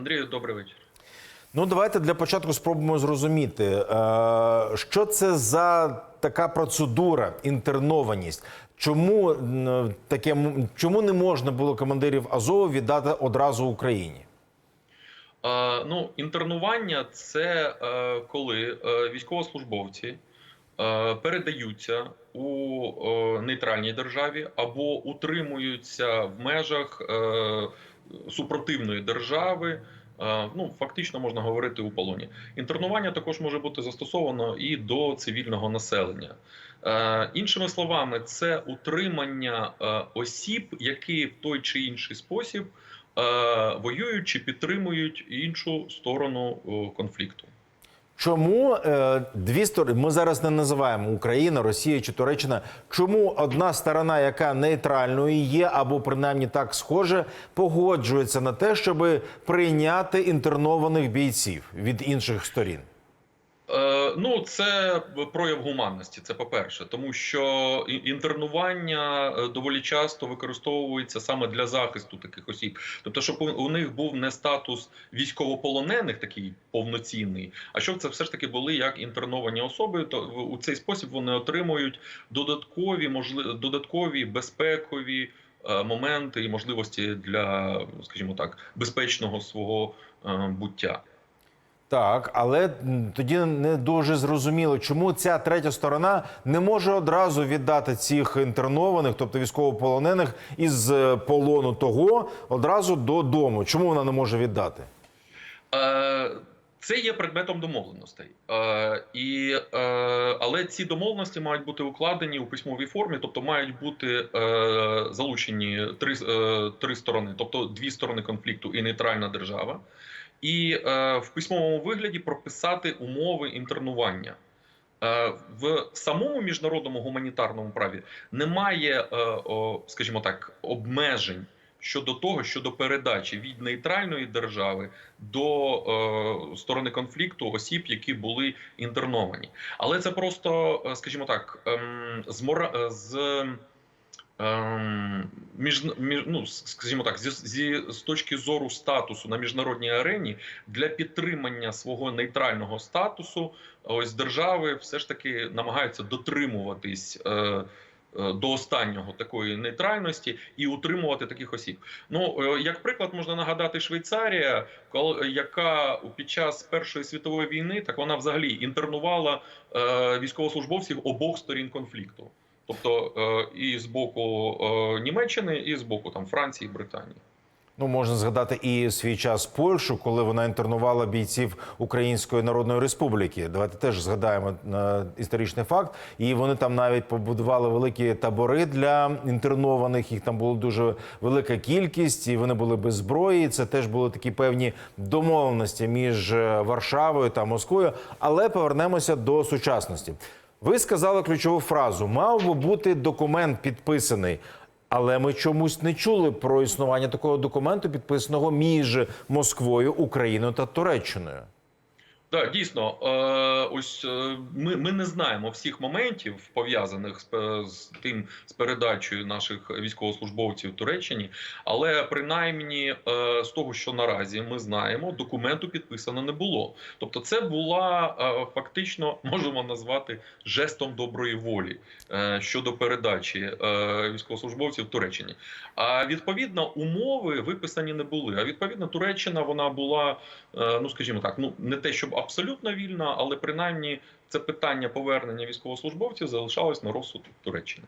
Андрію, добрий вечір. Ну, давайте для початку спробуємо зрозуміти, е, що це за така процедура, інтернованість. Чому таке чому не можна було командирів Азову віддати одразу Україні? Е, ну, інтернування це е, коли е, військовослужбовці е, передаються у е, нейтральній державі або утримуються в межах е, супротивної держави. Е, Ну, фактично можна говорити у полоні. Інтернування також може бути застосовано і до цивільного населення. Е, іншими словами, це утримання е, осіб, які в той чи інший спосіб воюють чи підтримують іншу сторону конфлікту. Чому е, дві сторони ми зараз не називаємо Україна, Росія чи Туреччина? Чому одна сторона, яка нейтральною є, або принаймні так схоже, погоджується на те, щоб прийняти інтернованих бійців від інших сторін? Е, ну, це прояв гуманності. Це по-перше, тому що інтернування е, доволі часто використовується саме для захисту таких осіб. Тобто, щоб у- них був не статус військовополонених, такий повноцінний, а щоб це все ж таки були як інтерновані особи, то у цей спосіб вони отримують додаткові можли... додаткові безпекові е, моменти і можливості для, скажімо так, безпечного свого буття. Так, але тоді не дуже зрозуміло, чому ця третя сторона не може одразу віддати цих інтернованих, тобто військовополонених, із е, полону того одразу додому. Чому вона не може віддати? Е, Це є предметом домовленостей, Е, і, е, але ці домовленості мають бути укладені у письмовій формі, тобто мають бути е, залучені три, е, три сторони, тобто дві сторони конфлікту і нейтральна держава, і е, в письмовому вигляді прописати умови інтернування. Е, В самому міжнародному гуманітарному праві немає, е, скажімо так, обмежень щодо того, щодо передачі від нейтральної держави до е, сторони конфлікту осіб, які були інтерновані. Але це просто, скажімо так, ем, з з. Ем, Між, між ну скажімо так, зі, зі з точки зору статусу на міжнародній арені для підтримання свого нейтрального статусу, ось держави все ж таки намагаються дотримуватись е, е, до останнього такої нейтральності і утримувати таких осіб. Ну е, як приклад можна нагадати Швейцарія, яка під час Першої світової війни так вона взагалі інтернувала е, військовослужбовців обох сторін конфлікту. Тобто е, і з боку е, Німеччини, і з боку там Франції, Британії. Ну, можна згадати і свій час Польщу, коли вона інтернувала бійців Української Народної Республіки. Давайте теж згадаємо е, історичний факт. І вони там навіть побудували великі табори для інтернованих. Їх там було дуже велика кількість, і вони були без зброї. Це теж були такі певні домовленості між Варшавою та Москвою. Але повернемося до сучасності. Ви сказали ключову фразу: мав би бути документ підписаний. Але ми чомусь не чули про існування такого документу, підписаного між Москвою, Україною та Туреччиною. Так, дійсно, е, ось е, ми, ми не знаємо всіх моментів пов'язаних з, з тим з передачею наших військовослужбовців Туреччині, але принаймні е, з того, що наразі ми знаємо, документу підписано не було. Тобто, це була е, фактично можемо назвати жестом доброї волі е, щодо передачі е, військовослужбовців Туреччині. А відповідно умови виписані не були. А відповідно, Туреччина вона була, е, ну скажімо так, ну не те, щоб абсолютно вільна, але принаймні це питання повернення військовослужбовців залишалось на розсуд Туреччини.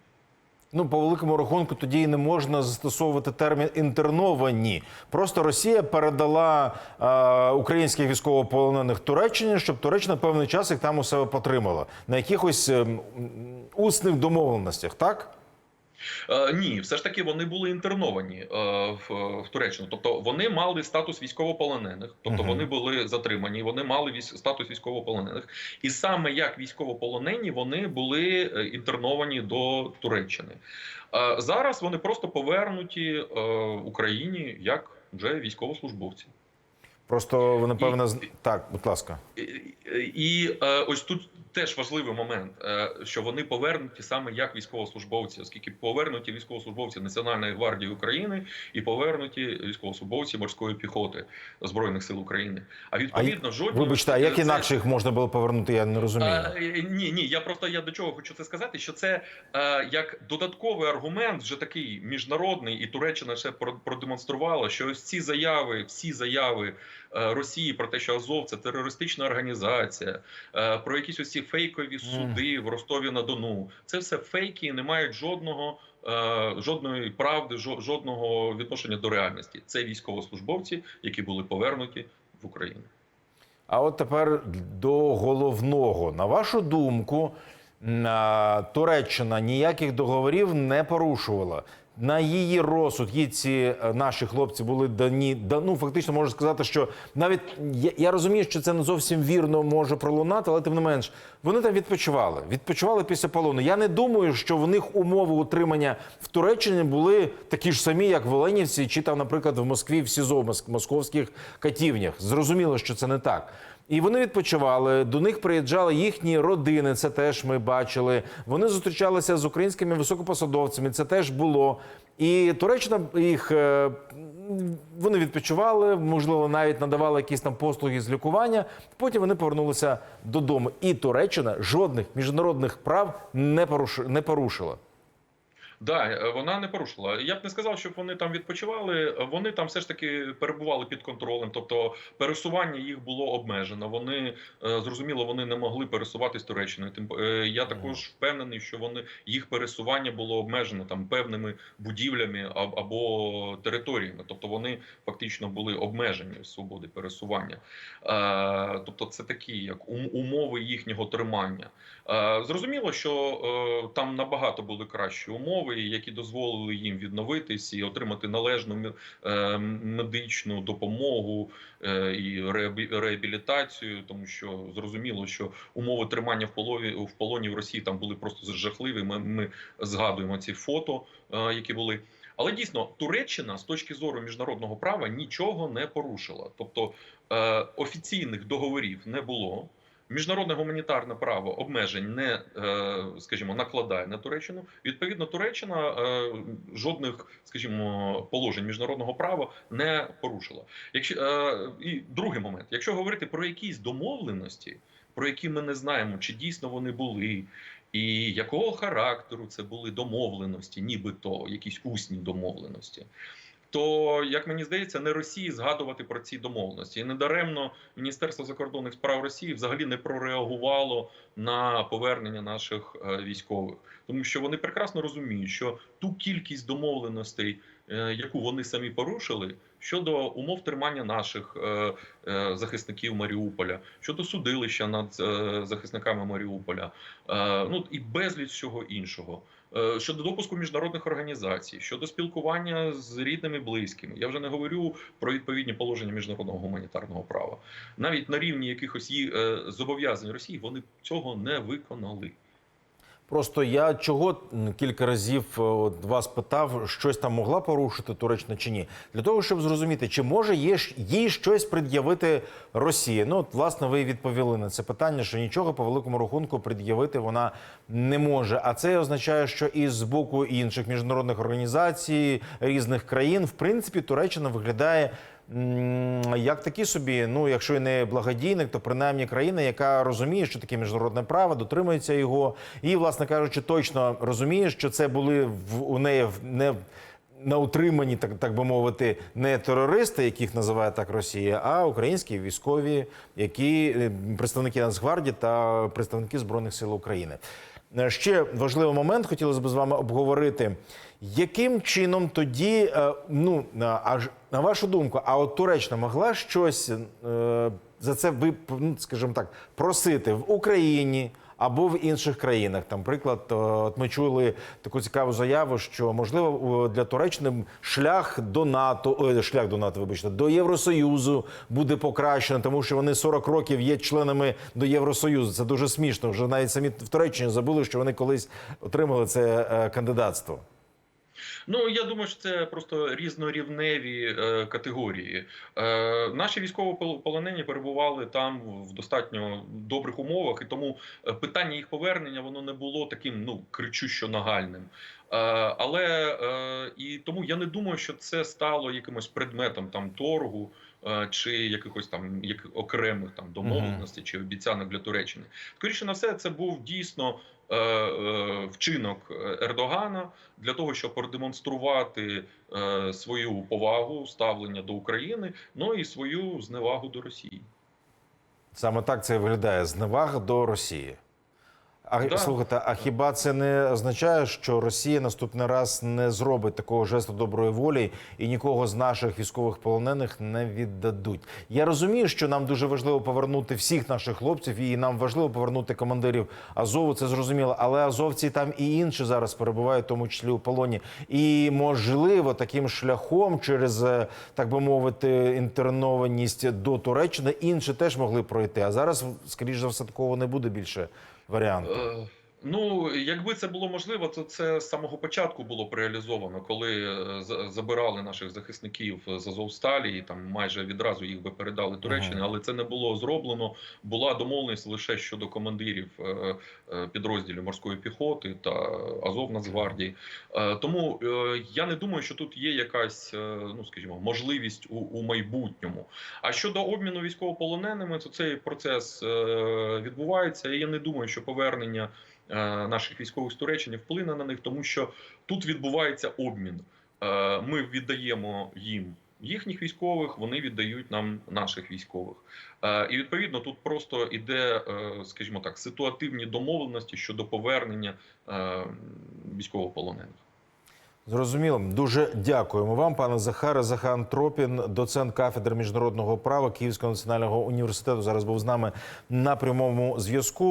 Ну, по великому рахунку, тоді і не можна застосовувати термін інтерновані. Просто Росія передала е, українських військовополонених Туреччині, щоб Туреччина певний час їх там у себе потримала на якихось е, усних домовленостях, так? Е, ні, все ж таки вони були інтерновані е, в, в Туреччину. Тобто вони мали статус військовополонених, тобто вони були затримані, вони мали статус військовополонених, і саме як військовополонені вони були е, інтерновані до Туреччини. Е, зараз вони просто повернуті е, Україні як вже військовослужбовці. Просто напевно з- так, будь ласка. І, і е, ось тут теж важливий момент, е, що вони повернуті саме як військовослужбовці, оскільки повернуті військовослужбовці Національної гвардії України і повернуті військовослужбовці морської піхоти збройних сил України. А відповідно, жодні Вибачте, а як це- інакше їх можна було повернути? Я не розумію. А, е, ні, ні, я просто я до чого хочу це сказати, що це е, як додатковий аргумент, вже такий міжнародний, і Туреччина ще про- продемонструвала, що ось ці заяви, всі заяви Росії про те, що Азов це терористична організація, е, про якісь ці фейкові суди в Ростові на Дону. Це все фейки і не мають жодного. е, Жодної правди, жодного відношення до реальності. Це військовослужбовці, які були повернуті в Україну. А от тепер до головного. На вашу думку, Туреччина ніяких договорів не порушувала. На її розсуд їй ці е, наші хлопці були дані. Да, ну фактично можу сказати, що навіть я, я розумію, що це не зовсім вірно може пролунати, але тим не менш вони там відпочивали. Відпочивали після полону. Я не думаю, що в них умови утримання в Туреччині були такі ж самі, як в Оленівці, чи там, наприклад, в Москві в СІЗО в московських катівнях. Зрозуміло, що це не так. І вони відпочивали. До них приїжджали їхні родини. Це теж ми бачили. Вони зустрічалися з українськими високопосадовцями. Це теж було. І Туреччина їх е, вони відпочивали, можливо, навіть надавали якісь там послуги з лікування. Потім вони повернулися додому. І Туреччина жодних міжнародних прав не порушила. Да, е, вона не порушила. Я б не сказав, щоб вони там відпочивали. Вони там все ж таки перебували під контролем, тобто пересування їх було обмежено. Вони е, зрозуміло, вони не могли пересуватись Туреччиною. Тим е, я також впевнений, що вони їх пересування було обмежено там певними будівлями або територіями. Тобто вони фактично були обмежені в свободи пересування. Тобто, це такі як умови їхнього тримання. Зрозуміло, що там набагато були кращі умови, які дозволили їм відновитись і отримати належну е, медичну допомогу е, і реабі- реабілітацію, тому що зрозуміло, що умови тримання в полоні в полоні в Росії там були просто жахливі. Ми, ми згадуємо ці фото, е, які були. Але дійсно Туреччина з точки зору міжнародного права нічого не порушила, тобто офіційних договорів не було. Міжнародне гуманітарне право обмежень не, е, скажімо, накладає на Туреччину. Відповідно, Туреччина е, жодних, скажімо, положень міжнародного права не порушила. Якщо е, і другий момент, якщо говорити про якісь домовленості, про які ми не знаємо, чи дійсно вони були, і якого характеру це були домовленості, нібито якісь усні домовленості. То, як мені здається, не Росії згадувати про ці домовленості. І недаремно Міністерство закордонних справ Росії взагалі не прореагувало на повернення наших е, військових, тому що вони прекрасно розуміють, що ту кількість домовленостей, е, яку вони самі порушили, щодо умов тримання наших е, захисників Маріуполя, щодо судилища над захисниками Маріуполя, ну і безліч всього іншого. Е, Щодо допуску міжнародних організацій, щодо спілкування з рідними близькими, я вже не говорю про відповідні положення міжнародного гуманітарного права. Навіть на рівні якихось її е, зобов'язань Росії вони цього не виконали. Просто я чого кілька разів е, от вас питав, щось там могла порушити Туреччина чи ні, для того, щоб зрозуміти, чи може їй щось пред'явити Росія. Ну, от, власне, ви відповіли на це питання, що нічого по великому рахунку пред'явити вона не може. А це означає, що і з боку інших міжнародних організацій різних країн, в принципі, Туреччина виглядає. Як такі собі, ну якщо і не благодійник, то принаймні країна, яка розуміє, що таке міжнародне право, дотримується його, і, власне кажучи, точно розуміє, що це були в у неї в- не на утриманні, так, так би мовити, не терористи, яких називає так Росія, а українські військові, які е, представники Нацгвардії та представники збройних сил України. Е, Ще важливий момент хотілося б з вами обговорити. Яким чином тоді, е, ну аж на вашу думку, а от Туреччина могла щось е, за це ви ну, скажімо так просити в Україні або в інших країнах? Там, приклад, е, от ми чули таку цікаву заяву, що можливо для Туреччини шлях до НАТО, ой, шлях до НАТО, вибачте, до Євросоюзу буде покращено, тому що вони 40 років є членами до Євросоюзу. Це дуже смішно. Вже навіть самі в Туреччині забули, що вони колись отримали це е, кандидатство. Ну я думаю, що це просто різнорівневі е, категорії. Е, наші військовополонені перебували там в достатньо добрих умовах, і тому е, питання їх повернення воно не було таким ну кричущо нагальним. Е, але е, і тому я не думаю, що це стало якимось предметом там торгу. Чи якихось там як окремих там домовленостей чи обіцянок для Туреччини, скоріше на все, це був дійсно вчинок Ердогана для того, щоб продемонструвати е, свою повагу, ставлення до України, ну і свою зневагу до Росії. Саме так це виглядає зневага до Росії. А Да. слухайте, а хіба це не означає, що Росія наступний раз не зробить такого жесту доброї волі і нікого з наших військових полонених не віддадуть? Я розумію, що нам дуже важливо повернути всіх наших хлопців, і нам важливо повернути командирів Азову. Це зрозуміло, але азовці там і інші зараз перебувають, в тому числі у полоні. І можливо, таким шляхом, через е, так би мовити, інтернованість до Туреччини, інші теж могли пройти. А зараз, скоріш за все, такого не буде більше варіанту. Ну, якби це було можливо, то це з самого початку було б реалізовано, коли е, забирали наших захисників з Азовсталі, і там майже відразу їх би передали Туреччині, але це не було зроблено. Була домовленість лише щодо командирів е, е, підрозділів морської піхоти та Азов Нацгвардії. Е, Тому я не думаю, що тут є якась, ну скажімо, можливість у, у майбутньому. А щодо обміну військовополоненими, то цей процес відбувається. І я не думаю, що повернення наших військових з Туреччини вплине на них, тому що тут відбувається обмін. Е, Ми віддаємо їм їхніх військових, вони віддають нам наших військових. Е, І відповідно тут просто іде, е, скажімо так, ситуативні домовленості щодо повернення е, військовополонених. Зрозуміло. Дуже дякуємо вам, пане Захаре. Захан Тропін, доцент кафедри міжнародного права Київського національного університету. Зараз був з нами на прямому зв'язку.